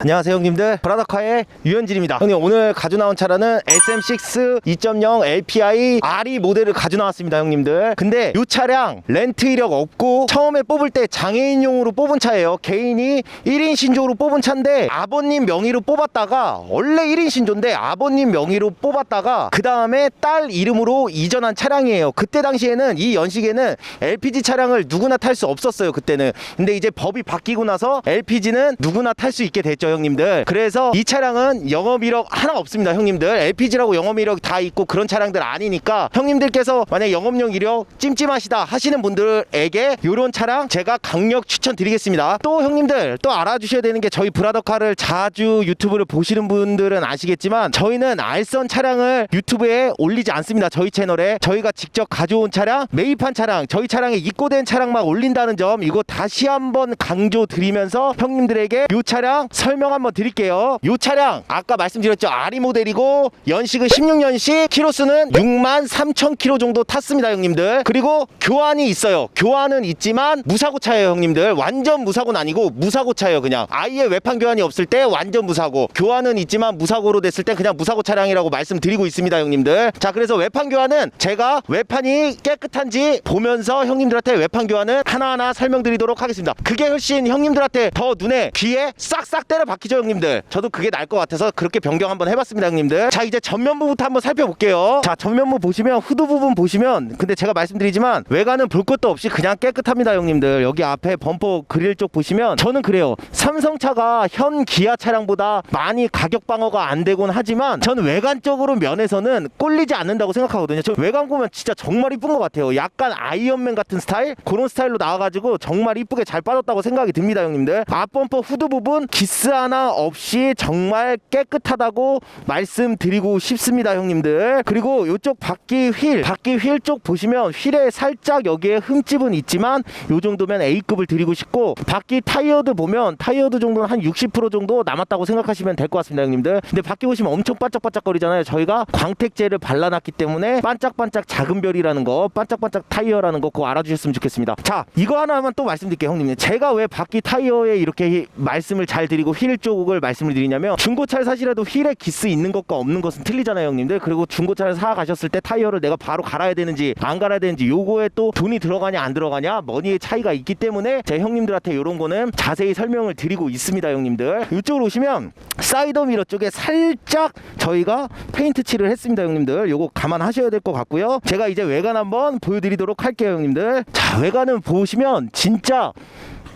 안녕하세요 형님들. 브라더카의 유현진입니다. 형님 오늘 가져 나온 차량은 SM6 2.0 LPI RE 모델을 가져 나왔습니다 형님들. 근데 이 차량 렌트 이력 없고 처음에 뽑을 때 장애인용으로 뽑은 차예요. 개인이 1인 신조로 뽑은 차인데 아버님 명의로 뽑았다가 원래 1인 신조인데 아버님 명의로 뽑았다가 그 다음에 딸 이름으로 이전한 차량이에요. 그때 당시에는 이 연식에는 LPG 차량을 누구나 탈 수 없었어요 그때는. 근데 이제 법이 바뀌고 나서 LPG는 누구나 탈 수 있게 됐죠 형님들. 그래서 이 차량은 영업 이력 하나 없습니다 형님들. LPG라고 영업 이력 다 있고 그런 차량들 아니니까 형님들께서 만약 영업용 이력 찜찜하시다 하시는 분들에게 이런 차량 제가 강력 추천드리겠습니다. 또 형님들 또 알아주셔야 되는 게 저희 브라더카를 자주 유튜브를 보시는 분들은 아시겠지만 저희는 알선 차량을 유튜브에 올리지 않습니다 저희 채널에. 저희가 직접 가져온 차량 매입한 차량 저희 차량에 입고된 차량만 올린다는 점 이거 다시 한번 강조 드리면서 형님들에게 이 차량 설명 한번 드릴게요. 이 차량 아까 말씀드렸죠. 아리 모델이고 연식은 16년식 키로수는 6만 3천 킬로 정도 탔습니다 형님들. 그리고 교환이 있어요. 교환은 있지만 무사고 차예요 형님들. 완전 무사고는 아니고 무사고 차예요 그냥. 아예 외판 교환이 없을 때 완전 무사고. 교환은 있지만 무사고로 됐을 때 그냥 무사고 차량이라고 말씀드리고 있습니다 형님들. 자 그래서 외판 교환은 제가 외판이 깨끗한지 보면서 형님들한테 외판 교환은 하나하나 설명드리도록 하겠습니다. 그게 훨씬 형님들한테 더 눈에 귀에 싹싹 때려 박히죠 형님들. 저도 그게 나을 것 같아서 그렇게 변경 한번 해봤습니다 형님들. 자 이제 전면부부터 한번 살펴볼게요. 자 전면부 보시면 후드 부분 보시면 근데 제가 말씀드리지만 외관은 볼 것도 없이 그냥 깨끗합니다 형님들. 여기 앞에 범퍼 그릴 쪽 보시면 저는 그래요. 삼성차가 현 기아 차량보다 많이 가격 방어가 안 되곤 하지만 전 외관적으로 면에서는 꼴리지 않는다고 생각하거든요. 저 외관 보면 진짜 정말 이쁜 것 같아요. 약간 아이언맨 같은 스타일? 그런 스타일로 나와가지고 정말 이쁘게 잘 빠졌다고 생각이 듭니다 형님들. 앞범퍼 후드 부분 기스 하나 없이 정말 깨끗하다고 말씀드리고 싶습니다 형님들. 그리고 이쪽 바퀴 휠 바퀴 휠 쪽 보시면 휠에 살짝 여기에 흠집은 있지만 요 정도면 A급을 드리고 싶고 바퀴 타이어도 보면 타이어도 정도는 한 60% 정도 남았다고 생각하시면 될 것 같습니다 형님들. 근데 바퀴 보시면 엄청 반짝반짝거리잖아요. 저희가 광택제를 발라놨기 때문에 반짝반짝 작은 별이라는 거 반짝반짝 타이어라는 거 그거 알아주셨으면 좋겠습니다. 자 이거 하나만 또 말씀드릴게요 형님 제가 왜 바퀴 타이어에 이렇게 말씀을 잘 드리고 휠 쪽을 말씀을 드리냐면 중고차를 사시라도 휠에 기스 있는 것과 없는 것은 틀리잖아요 형님들. 그리고 중고차를 사 가셨을 때 타이어를 내가 바로 갈아야 되는지 안 갈아야 되는지 요거에 또 돈이 들어가냐 안 들어가냐 머니의 차이가 있기 때문에 제 형님들한테 요런 거는 자세히 설명을 드리고 있습니다 형님들. 이쪽으로 오시면 사이더 미러 쪽에 살짝 저희가 페인트 칠을 했습니다 형님들. 요거 감안하셔야 될 것 같고요. 제가 이제 외관 한번 보여드리도록 할게요 형님들. 자 외관은 보시면 진짜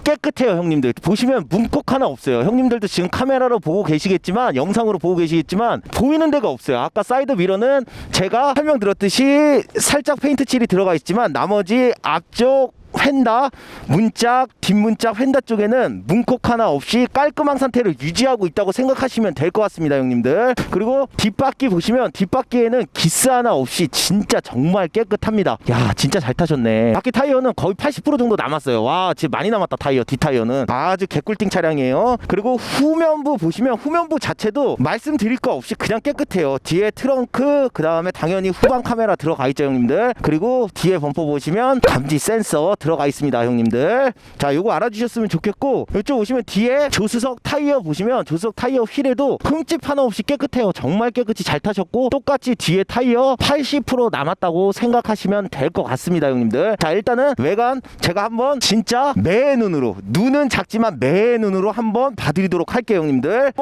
깨끗해요 형님들. 보시면 문콕 하나 없어요. 형님들도 지금 카메라로 보고 계시겠지만 영상으로 보고 계시겠지만 보이는 데가 없어요. 아까 사이드 미러는 제가 설명드렸듯이 살짝 페인트 칠이 들어가 있지만 나머지 앞쪽 휀다 문짝 뒷문짝 휀다 쪽에는 문콕 하나 없이 깔끔한 상태를 유지하고 있다고 생각하시면 될 것 같습니다 형님들. 그리고 뒷바퀴 보시면 뒷바퀴에는 기스 하나 없이 진짜 정말 깨끗합니다. 야 진짜 잘 타셨네. 바퀴 타이어는 거의 80% 정도 남았어요. 와 지금 많이 남았다 타이어 뒷타이어는. 아주 개꿀띵 차량이에요. 그리고 후면부 보시면 후면부 자체도 말씀드릴 거 없이 그냥 깨끗해요. 뒤에 트렁크 그 다음에 당연히 후방 카메라 들어가 있죠 형님들. 그리고 뒤에 범퍼 보시면 감지 센서 들어 가 있습니다 형님들. 자 요거 알아주셨으면 좋겠고 이쪽 오시면 뒤에 조수석 타이어 보시면 조수석 타이어 휠에도 흠집 하나 없이 깨끗해요. 정말 깨끗이 잘 타셨고 똑같이 뒤에 타이어 80% 남았다고 생각하시면 될 것 같습니다 형님들. 자 일단은 외관 제가 한번 진짜 매 눈으로 눈은 작지만 매 눈으로 한번 봐드리도록 할게요 형님들.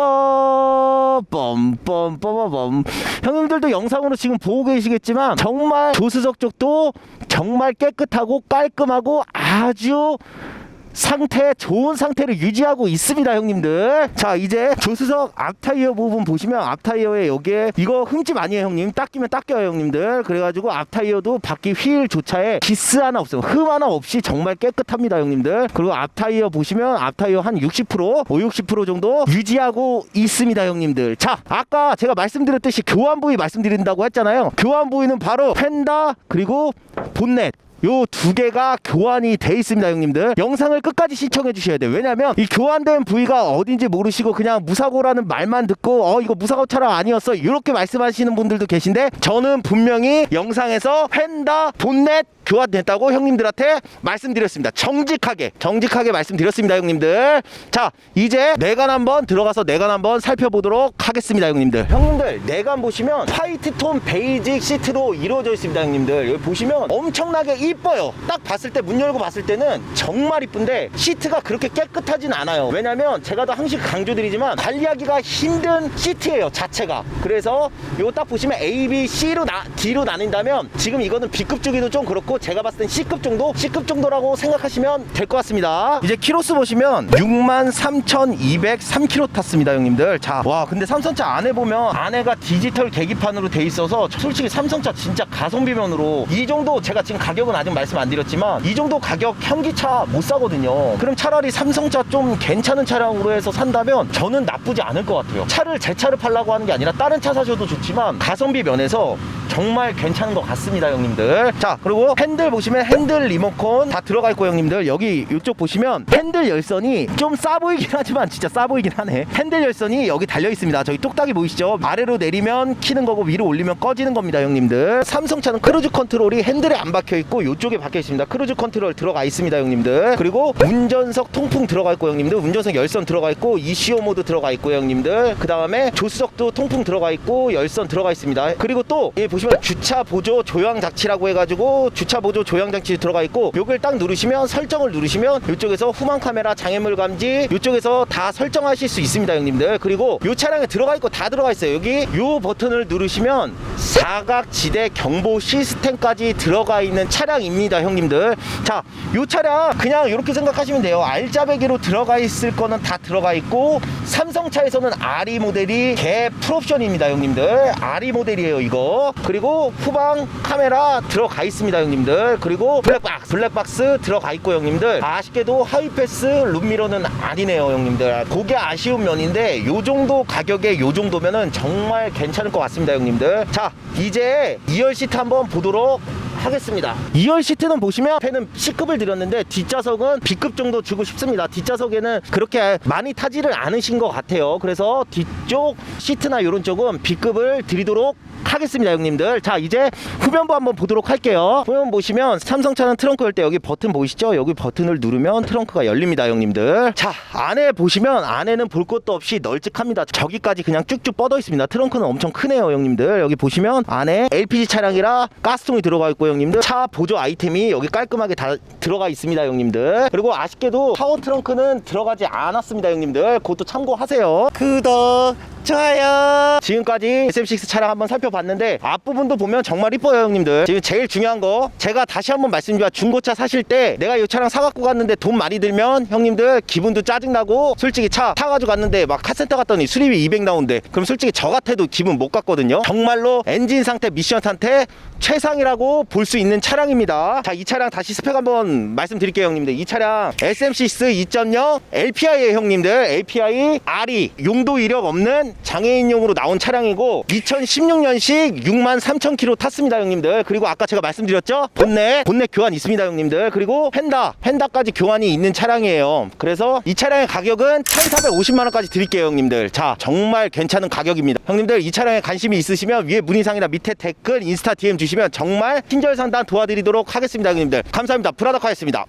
뻔뻔뻔뻔뻔 형님들도 영상으로 지금 보고 계시겠지만 정말 조수석 쪽도 정말 깨끗하고 깔끔하고 아주 상태 좋은 상태를 유지하고 있습니다 형님들. 자 이제 조수석 앞타이어 부분 보시면 앞타이어에 여기에 이거 흠집 아니에요 형님? 닦이면 닦여요 형님들. 그래가지고 앞타이어도 바퀴 휠 조차에 기스 하나 없어요. 흠 하나 없이 정말 깨끗합니다 형님들. 그리고 앞타이어 보시면 앞타이어 한 60% 5, 60% 정도 유지하고 있습니다 형님들. 자 아까 제가 말씀드렸듯이 교환 부위 말씀드린다고 했잖아요. 교환 부위는 바로 펜다 그리고 본넷 요 두 개가 교환이 돼 있습니다, 형님들. 영상을 끝까지 시청해 주셔야 돼요. 왜냐면 이 교환된 부위가 어딘지 모르시고 그냥 무사고라는 말만 듣고 어 이거 무사고 차량 아니었어 이렇게 말씀하시는 분들도 계신데 저는 분명히 영상에서 펜다 본넷 교환됐다고 형님들한테 말씀드렸습니다. 정직하게 정직하게 말씀드렸습니다, 형님들. 자 이제 내관 한번 들어가서 내관 한번 살펴보도록 하겠습니다, 형님들. 형님들 내관 보시면 화이트 톤 베이직 시트로 이루어져 있습니다, 형님들. 여기 보시면 엄청나게 이뻐요. 딱 봤을 때 문 열고 봤을 때는 정말 이쁜데 시트가 그렇게 깨끗하진 않아요. 왜냐면 제가 더 항상 강조드리지만 관리하기가 힘든 시트예요, 자체가. 그래서 이거 딱 보시면 A, B, C로 나, D로 나뉜다면 지금 이거는 B급 주기도 좀 그렇고 제가 봤을 땐 C급 정도? C급 정도라고 생각하시면 될 것 같습니다. 이제 키로수 보시면 63,203km 탔습니다, 형님들. 자, 와, 근데 삼성차 안에 보면 안에가 디지털 계기판으로 돼 있어서 솔직히 삼성차 진짜 가성비면으로 이 정도 제가 지금 가격은 아직 말씀 안 드렸지만 이 정도 가격 현기차 못 사거든요. 그럼 차라리 삼성차 좀 괜찮은 차량으로 해서 산다면 저는 나쁘지 않을 것 같아요. 차를 제 차를 팔라고 하는 게 아니라 다른 차 사셔도 좋지만 가성비 면에서 정말 괜찮은 것 같습니다, 형님들. 자, 그리고 핸들 보시면 핸들 리모컨 다 들어가 있고, 형님들. 여기 이쪽 보시면 핸들 열선이 좀 싸 보이긴 하지만 진짜 싸 보이긴 하네. 핸들 열선이 여기 달려 있습니다. 저기 똑딱이 보이시죠? 아래로 내리면 키는 거고 위로 올리면 꺼지는 겁니다, 형님들. 삼성차는 크루즈 컨트롤이 핸들에 안 박혀 있고 이쪽에 박혀 있습니다. 크루즈 컨트롤 들어가 있습니다, 형님들. 그리고 운전석 통풍 들어가 있고, 형님들. 운전석 열선 들어가 있고 ECO 모드 들어가 있고, 형님들. 그 다음에 조수석도 통풍 들어가 있고 열선 들어가 있습니다. 그리고 또 예, 보시면 주차 보조 조향 장치라고 해가지고 주차 보조 조향 장치 들어가 있고 요걸 딱 누르시면 설정을 누르시면 이쪽에서 후방 카메라 장애물 감지 이쪽에서 다 설정하실 수 있습니다, 형님들. 그리고 요 차량에 들어가 있고 다 들어가 있어요. 여기 요 버튼을 누르시면 사각 지대 경보 시스템까지 들어가 있는 차량입니다, 형님들. 자, 요 차량 그냥 이렇게 생각하시면 돼요. 알짜배기로 들어가 있을 거는 다 들어가 있고 삼성차에서는 RE 모델이 개 풀옵션입니다, 형님들. RE 모델이에요, 이거. 그리고 후방 카메라 들어가 있습니다, 형님들. 그리고 블랙박스, 블랙박스 들어가 있고, 형님들. 아쉽게도 하이패스 룸미러는 아니네요, 형님들. 그게 아쉬운 면인데 요 정도 가격에 요 정도면은 정말 괜찮을 것 같습니다, 형님들. 자, 이제 2열 시트 한번 보도록 하겠습니다. 2열 시트는 보시면 앞에는 C급을 드렸는데 뒷좌석은 B급 정도 주고 싶습니다. 뒷좌석에는 그렇게 많이 타지를 않으신 것 같아요. 그래서 뒤쪽 시트나 이런 쪽은 B급을 드리도록 하겠습니다 형님들. 자 이제 후면부 한번 보도록 할게요. 후면 보시면 삼성차는 트렁크 열 때 여기 버튼 보이시죠? 여기 버튼을 누르면 트렁크가 열립니다 형님들. 자 안에 보시면 안에는 볼 것도 없이 널찍합니다. 저기까지 그냥 쭉쭉 뻗어 있습니다. 트렁크는 엄청 크네요 형님들. 여기 보시면 안에 LPG 차량이라 가스통이 들어가 있고 형님들. 차 보조 아이템이 여기 깔끔하게 다 들어가 있습니다 형님들. 그리고 아쉽게도 파워 트렁크는 들어가지 않았습니다 형님들. 그것도 참고하세요. 구독 좋아요. 지금까지 SM6 차량 한번 살펴봤는데 앞부분도 보면 정말 이뻐요 형님들. 지금 제일 중요한 거 제가 다시 한번 말씀드리면 중고차 사실 때 내가 이 차량 사갖고 갔는데 돈 많이 들면 형님들 기분도 짜증나고 솔직히 차 타가지고 갔는데 막 카센터 갔더니 수리비 200 나온대. 그럼 솔직히 저 같아도 기분 못 갔거든요. 정말로 엔진 상태 미션 상태 최상이라고 볼 수 있는 차량입니다. 자 이 차량 다시 스펙 한번 말씀드릴게요 형님들. 이 차량 SM6 2.0 LPI에요 형님들. LPI RE 용도 이력 없는 장애인용으로 나온 차량이고 2016년식 6만 3천 킬로 탔습니다 형님들. 그리고 아까 제가 말씀드렸죠? 본넷 본넷 교환 있습니다 형님들. 그리고 펜다 펜다까지 교환이 있는 차량이에요. 그래서 이 차량의 가격은 1450만 원까지 드릴게요 형님들. 자 정말 괜찮은 가격입니다. 형님들 이 차량에 관심이 있으시면 위에 문의사항이나 밑에 댓글 인스타 DM 주시면 정말 친절 상담 도와드리도록 하겠습니다 형님들. 감사합니다. 브라더카였습니다